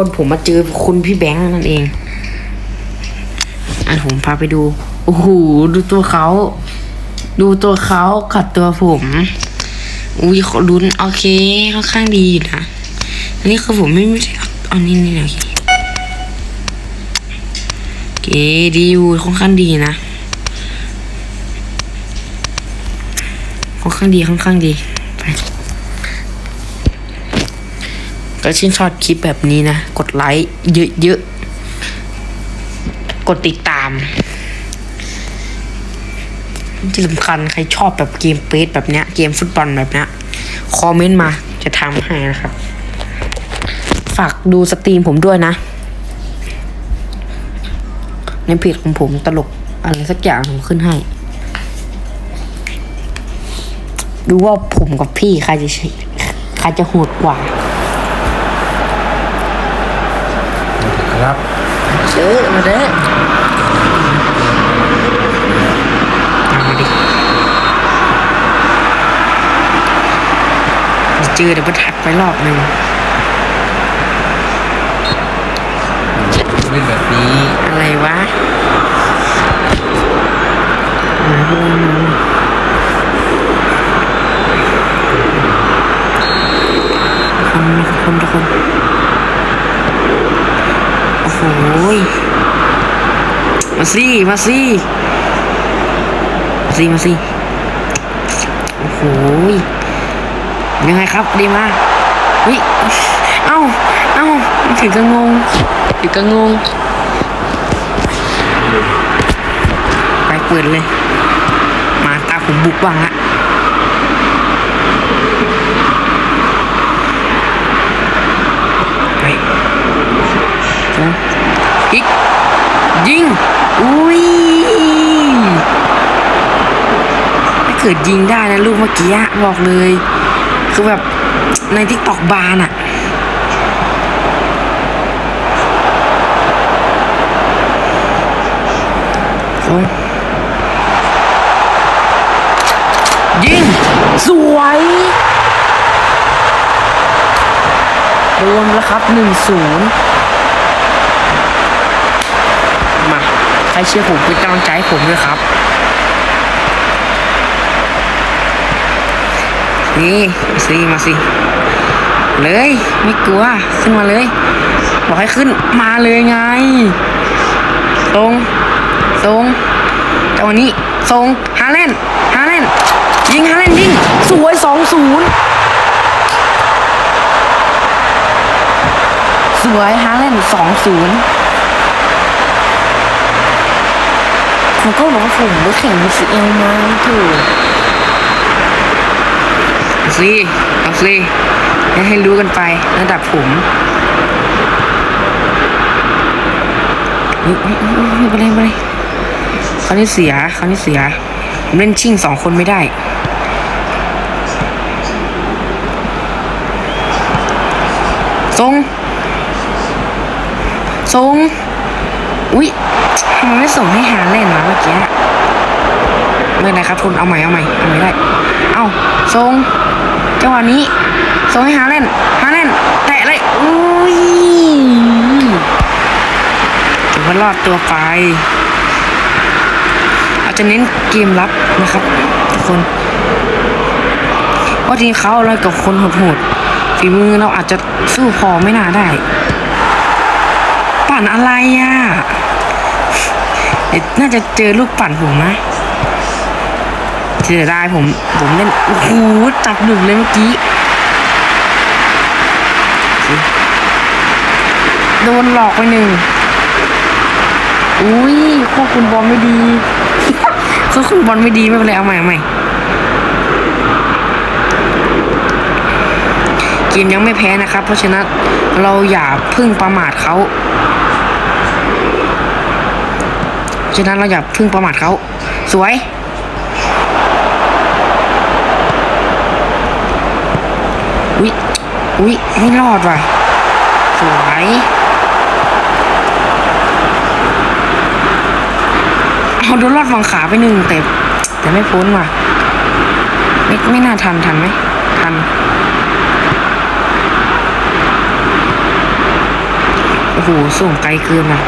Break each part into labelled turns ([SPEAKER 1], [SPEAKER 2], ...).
[SPEAKER 1] คนผมมาเจอคุณพี่แบงค์นั่นเองอะผมพาไปดู โอ้โห ดูตัวเขา ดูตัวเขาขัดตัวผม อุ้ยขอลุ้นโอเคค่อนข้างดีอยู่นะ อันนี้คือผมไม่ไม่ได้อาอันนี้นี่โอเคโอเคดีอยู่ค่อนข้างดีนะ ค่อนข้างดีค่อนข้างดี ก็ชื่นชอบคลิปแบบนี้นะ กดไลค์เยอะๆ กดติดตามที่สำคัญใครชอบแบบเกมเปสแบบเนี้ย เกมฟุตบอลแบบเนี้ย คอมเมนต์มาจะทำให้นะครับ ฝากดูสตรีมผมด้วยนะ ในเพจของผมตลกอะไรสักอย่างผมขึ้นให้ ดูว่าผมกับพี่ใครจะใครจะโหดกว่า
[SPEAKER 2] ครับ
[SPEAKER 1] เชื่อมาเด้อเอามาดิเจอเดี๋ยวมันถักไปรอบหนึ่ง
[SPEAKER 2] เป็นแบบนี้
[SPEAKER 1] อะไรวะมาเพื่อนมาทุกคนทุกคนทุกคน โอ้โหยมา สิมาสิมาสิมาสิโอ้โหยังไงครับดีมาวิเอ้าเอ้าถึงกังงงถึงกังงงไปเปิดเลย มาตาผมบุกบ้างฮะไป อีก ยิง อุ้ยถ้าเกิดยิงได้นะลูกเมื่อกี้อะบอกเลย คือแบบในทิกตอกบานอะยิง สวยรวมแล้วครับหนึ่งศูนย์ รเชื่อผมเป็นกำลังใจให้ผมด้วยครับ นี่สิมาสิ เลยไม่กลัวขึ้นมาเลย บอกให้ขึ้นมาเลยไง ตรง ตรงจังหวะนี้ทรงฮาเลนฮาเลนยิงฮาเลนยิง สวยสองศูนย์สวยฮาเลนสองศูนย์ ผมก็บอกว่าผมไปแข่ง UCL มาถูกสิเอาสิให้ให้รู้กันไประดับผมเฮ้ยเฮ้ยเฮ้ยเฮ้ยไม่เป็นไรไม่เป็นไรครานี้เสียครานี้เสียผมเล่นชิงสองคนไม่ได้ทรงทรงอุ๊ย ทำไมไม่ส่งให้หาเล่นวะเมื่อกี้ไม่เป็นไรครับทุนเอาใหม่เอาใหม่เอาใหม่ได้ เอาทรงจังหวะนี้ส่งให้หาเล่นหาเล่นแตะเลยอุ้ยถือว่ารอดตัวไปอาจจะเน้นเกมรับนะครับทุกคนเพราะทีเขาเรากับคนโหดๆฝีมือเราอาจจะสู้พอไม่น่าได้ ปั่นอะไรอะ น่าจะเจอลูกปั่นผมนะเสียดายผม ผมเล่น โอ้โหจับหนุกเลยเมื่อกี้ โดนหลอกไปหนึ่ง อุ้ยควบคุมบอลไม่ดีควบคุมบอลไม่ดีไม่เป็นไรเอาใหม่เอาใหม่เกมยังไม่แพ้นะครับ เพราะฉะนั้นเราอย่าพึ่งประมาทเขา ฉะนั้นเราอย่าพึ่งประมาทเขาสวย อุ๊ยอุ๊ยไม่รอดว่ะ สวยเอาโดนรอดฝังขาไปหนึ่งแต่แต่ไม่พ้นว่ะ ไม่ไม่น่าทันทันไหมทันโอ้โหส่งไกลเกินอะ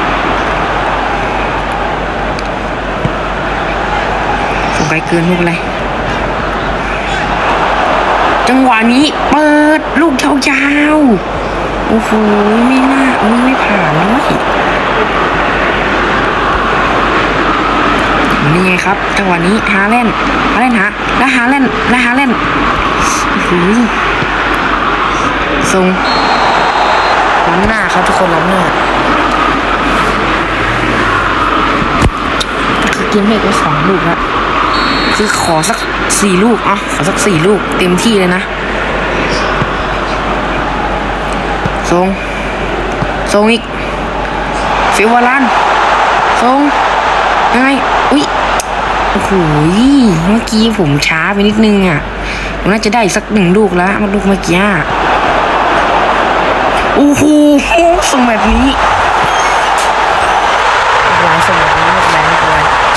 [SPEAKER 1] ส่ง ไกลเกินไม่เป็นไร จังหวะนี้เปิดลูกยาวๆ โอ้โห ไม่น่าอุ้ยไม่ผ่านด้วยนี่ไงครับ จังหวะนี้ฮาเล่นด์ฮาเล่นด์หาและฮาเล่นและฮาเล่นด์โอ้โหทรงล้ำหน้าครับทุกคนล้ำหน้าคือเกมเมกไว้สองลูกละ คือขอสักสี่ลูกอะขอสักสี่ลูกเต็มที่เลยนะทรงทรงอีกฟิวาลันทรงยังไงอุ้ยโอ้โหเมื่อกี้ผมช้าไปนิดนึงอะผมน่าจะได้สักหนึ่งลูกแล้วมันลูกเมื่อกี้อะโอ้โหส่งแบบนี้ลายส่งแบบนี้ไม่เป็นไรไม่เป็นไ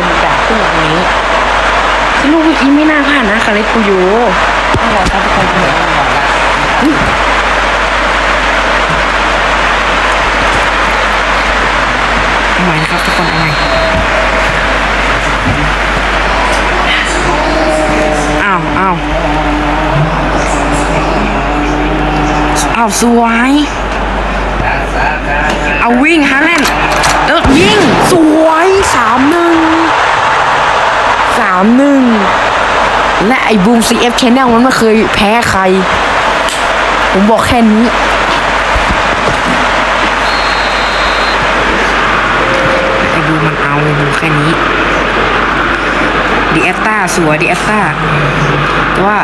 [SPEAKER 1] บทุกคนด่าขึ้นแบบนี้คือลูกเมื่อกี้ไม่น่าพลาดนะคาเลปูโยต้องรอครับทุกคนเห็นแล้วรอแล้วอุ๊ยเอาใหม่นะครับทุกคนเอาใหม่อ้าวอ้าวอ้าวสวยเอาวิ่งฮาแลนเออยิงสวยสามหนึ่งามหนึ่งและไอ้บูม CF Channel มันไม่เคยแพ้ใคร ผมบอกแค่นี้ ไอ้บูมมันเอาดูแค่นี้ดีแอตตาสวยดีแอตตาแต่ว่า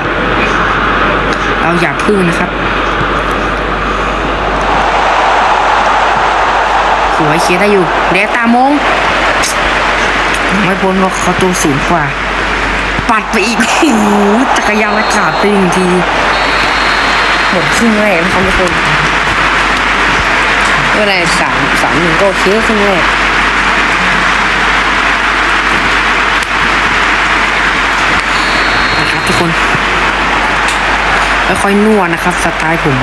[SPEAKER 1] เราอย่าพึ่งนะครับสวยเคลียร์ได้อยู่เดตามง ไม่พ้นว่าเขาตัวสูงกว่า ปัดไปอีกโอ้จักรยานอากาศไปหนึ่งทีหมดครึ่งแรกนะครับทุกคนก็ได้สามสามหนึ่งก็โอเคครึ่งแรกนะครับทุกคนค่อยๆนวดนะครับสไตล์ผม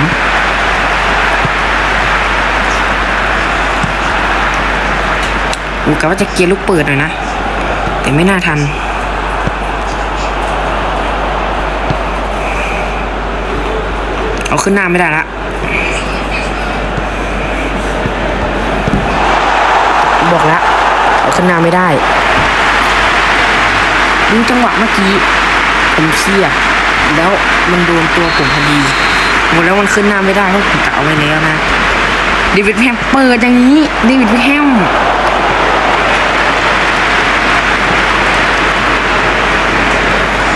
[SPEAKER 1] ผมกะว่าจะเกียร์ลูกเปิดหน่อยนะ แต่ไม่น่าทัน เอาขึ้นหน้าไม่ได้ละบอกแล้วเอาขึ้นหน้าไม่ได้ดูจังหวะเมื่อกี้ผมเสียแล้วมันโดนตัวผมพอดีหมดแล้วมันขึ้นหน้าไม่ได้เพราะผมกะเอาไว้แล้วนะเดวิดแฮมเปิดอย่างนี้เดวิดแฮม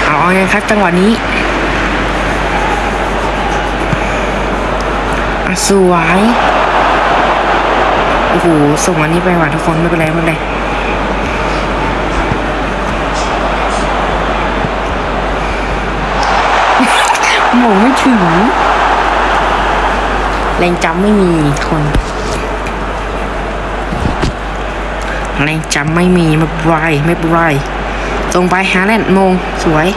[SPEAKER 1] เอาเอาไงครับจังหวะนี้ สวยโอ้โหส่งอันนี้ไปหว่ะทุกคนไม่เป็นไรไม่เป็นไรหมงไม่ถึงแรงจำไม่มีทุกคนแรงจำไม่มีไม่ไรไม่ไรตรงไปฮาแลนด์มงสวย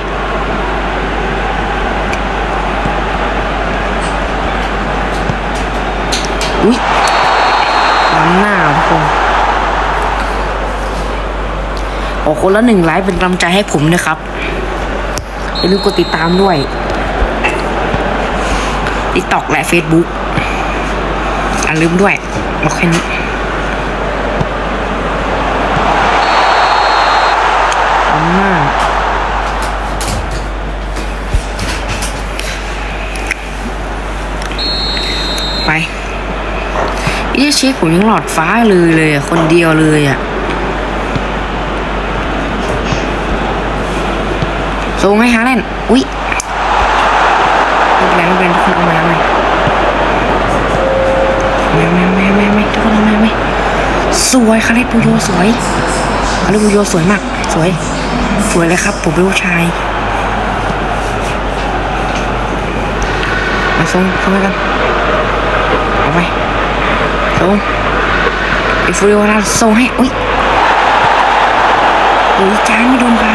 [SPEAKER 1] อุ้ยล้ำหน้าทุกคนโอ้คนละหนึ่งไลค์เป็นกำลังใจให้ผมนะครับอย่าลืมกดติดตามด้วยติ๊กต็อกและเฟซบุ๊กอย่าลืมด้วยบอกแค่นี้ ช็คผมยังหลอดฟ้าเลยเลยอะคนเดียวเลยอะส่งให้ฮาแลนด์อุ๊ยไม่เป็นไรไม่เป็นไรทุกคนเอามาเอามไม่ไม่ไม่ไม่ไม่ทุกคนเอามาไหมสวยคาเลปูโยสวยคาเลปูโยสวยมาก สวย สวยเลยครับ ผมเป็นผู้ชายมาส่งเข้ามากันเอาไป ส่งไอฟูริวาราส่งให้อุ้ยอุ้ยจ้างไม่โดนไป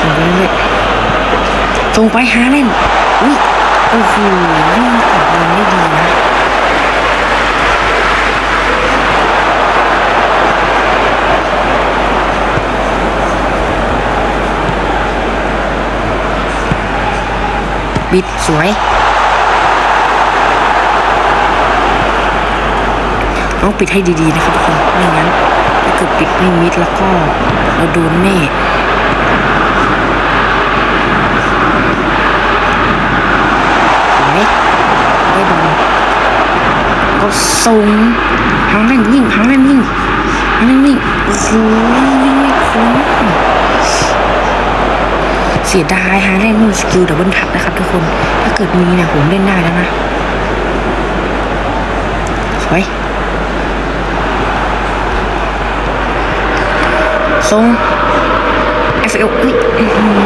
[SPEAKER 1] ส่งไปเรื่อยส่งไปหาเล่นอุ้ยโอ้โหวิ่งตัดบอลได้ดีนะบิดสวย ต้องปิดให้ดีๆนะครับทุกคนไม่งั้นถ้าเกิดปิดไม่มิดแล้วก็เราโดนแน่สวยได้บอลก็ส่งหางเล่นวิ่งหางเล่นวิ่งหางเล่นวิ่งโอ้โหวิ่งไม่พ้นเสียดายฮาเล่นมีสกิลดับเบิลทับนะครับทุกคน ถ้าเกิดมีเนี่ยผมเล่นได้แล้วนะ สวย ทรง FL อุ้ยอื้อหือ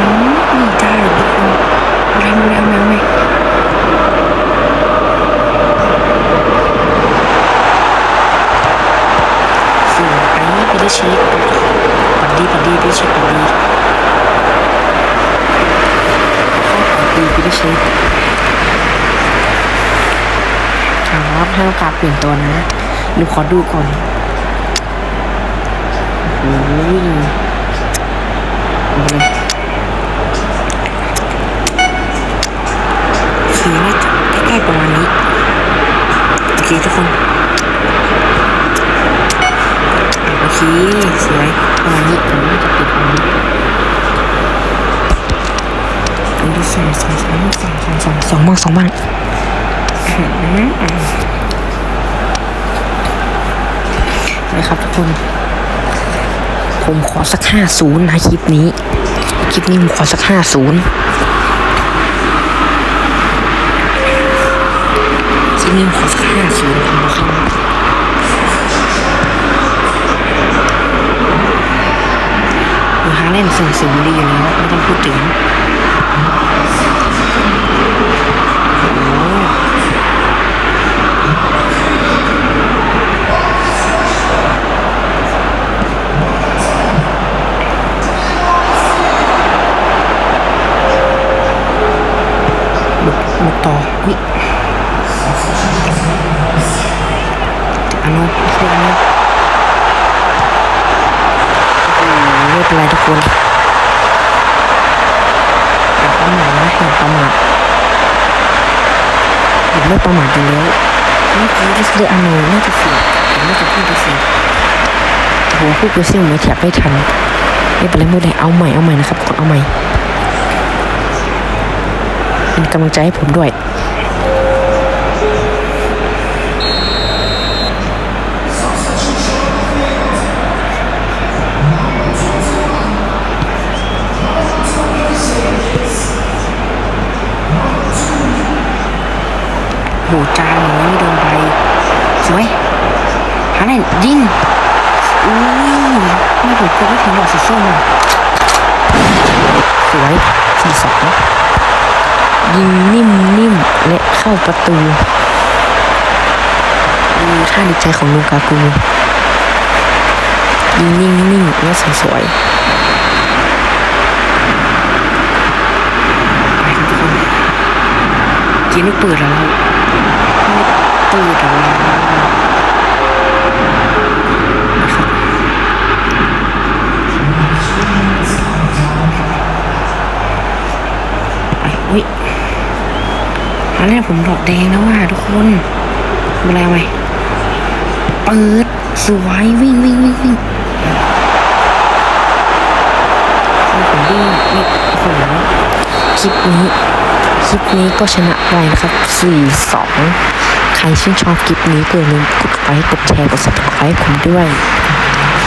[SPEAKER 1] ไม่ได้ทุกคนเอาทำเอาทำเอาไหมสวยไปปได้เช็คปัดดีปัดดีไปได้เช็คปัดดีปัดดีไปได้เช็คครับให้โอกาสเปลี่ยนตัวนะหนูขอดูก่อน คือน่าจะใกล้ๆประมาณนี้ โอเคทุกคนโอเคสวยประมาณนี้ผมน่าจะปิดประมาณนี้ผมดูสองสองสองสองสองสองสองบ้างสองบ้างนะครับทุกคน ผมขอสักห้าศูนย์นะคลิปนี้ คลิปนี้ผมขอสักห้าศูนย์คลิปนี้ผมขอสักห้าศูนย์ครับหาเล่นสูงสูงดีอยู่แล้วไม่ต้องพูดถึงโอ้บุกบุก ต่อวิอันนู้นคืออันนู้นโอ้โหไม่เป็นไรทุกคนอย่าประมาทนะอย่าประมาทอย่าไม่ประมาทอยู่แล้วเมื่อกี้ก็คืออันโนน่าจะเสียผมน่าจะพูดไปเสียโอ้โหพูดไปเสียงไม่แทบไม่ทันไม่เป็นไรไม่เป็นไรเอาใหม่เอาใหม่นะครับกดเอาใหม่ เป็นกำลังใจให้ผมด้วยโหจางนี้โดนไปสวยหาไหนยิงอุ้ยไม่ผมกดไม่ถึงหลอดสีส้มอะสวยสี่สอง ยิงนิ่มนิ่มและเข้าประตูดูท่าดีใจของลูกากูยิงนิ่งนิ่งและสวยสวยไปครับทุกคนเกียร์ไม่เปิดแล้วตื่นแล้ว อันนี้ผมดอกแดงแล้วว่ะทุกคนเวลาไหมเปิดสวยวิ่งวิ่งวิ่งวิ่งผมวิ่งนี่โอ้โหคลิปนี้คลิปนี้ก็ชนะไปนะครับ4-2 ใครชื่นชอบคลิปนี้ก็อย่าลืมกดไลค์กดแชร์กด subscribe ผมด้วย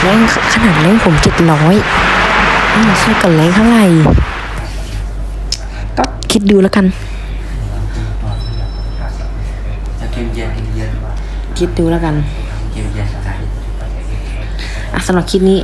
[SPEAKER 1] แรงขนาดแรงผม700นี่มาสู้กันแรงเท่าไหร่ก็คิดดูแล้วกั
[SPEAKER 2] น
[SPEAKER 1] คิดดูแล้วกัน
[SPEAKER 2] เกมเย็นอะไร
[SPEAKER 1] อะสำหรับคลิปนี้